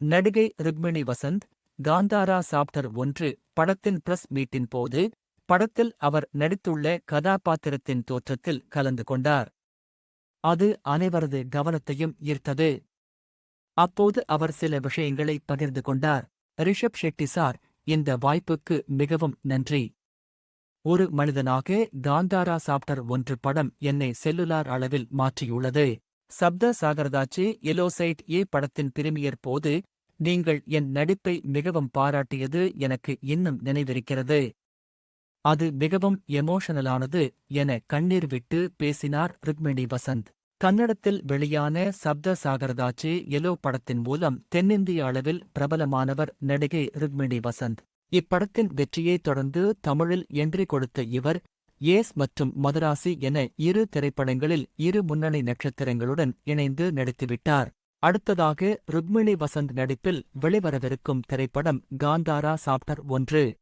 நடிகை ருக்மிணி வசந்த் காந்தாரா சாப்டர் ஒன்று படத்தின் பிரஸ் மீட்டின் போது படத்தில் அவர் நடித்துள்ள கதாபாத்திரத்தின் தோற்றத்தில் கலந்து கொண்டார். அது அனைவரது கவனத்தையும் ஈர்த்தது. அப்போது அவர் சில விஷயங்களை பகிர்ந்து கொண்டார். ரிஷப் ஷெட்டி சார் இந்த வாய்ப்புக்கு மிகவும் நன்றி. ஒரு மனிதனாக காந்தாரா சாப்டர் ஒன்று படம் என்னை செல்லுலார் அளவில் மாற்றியுள்ளது. சப்த சாகரதாச்சி எலோசைட் ஏ படத்தின் பிரிமியர் போது நீங்கள் என் நடிப்பை மிகவும் பாராட்டியது எனக்கு இன்னும் நினைவிருக்கிறது. அது மிகவும் எமோஷனலானது என கண்ணீர் விட்டு பேசினார் ருக்மிணி வசந்த். கன்னடத்தில் வெளியான சப்த சாகரதாச்சி எலோ படத்தின் மூலம் தென்னிந்திய அளவில் பிரபலமானவர் நடிகை ருக்மிணி வசந்த். இப்படத்தின் வெற்றியைத் தொடர்ந்து தமிழில் என்றி கொடுத்த இவர் ஏஸ் மற்றும் மதராசி என இரு திரைப்படங்களில் இரு முன்னணி நட்சத்திரங்களுடன் இணைந்து நடித்துவிட்டார். அடுத்ததாக ருக்மிணி வசந்த் நடிப்பில் வெளிவரவிருக்கும் திரைப்படம் காந்தாரா சாப்டர் ஒன்று.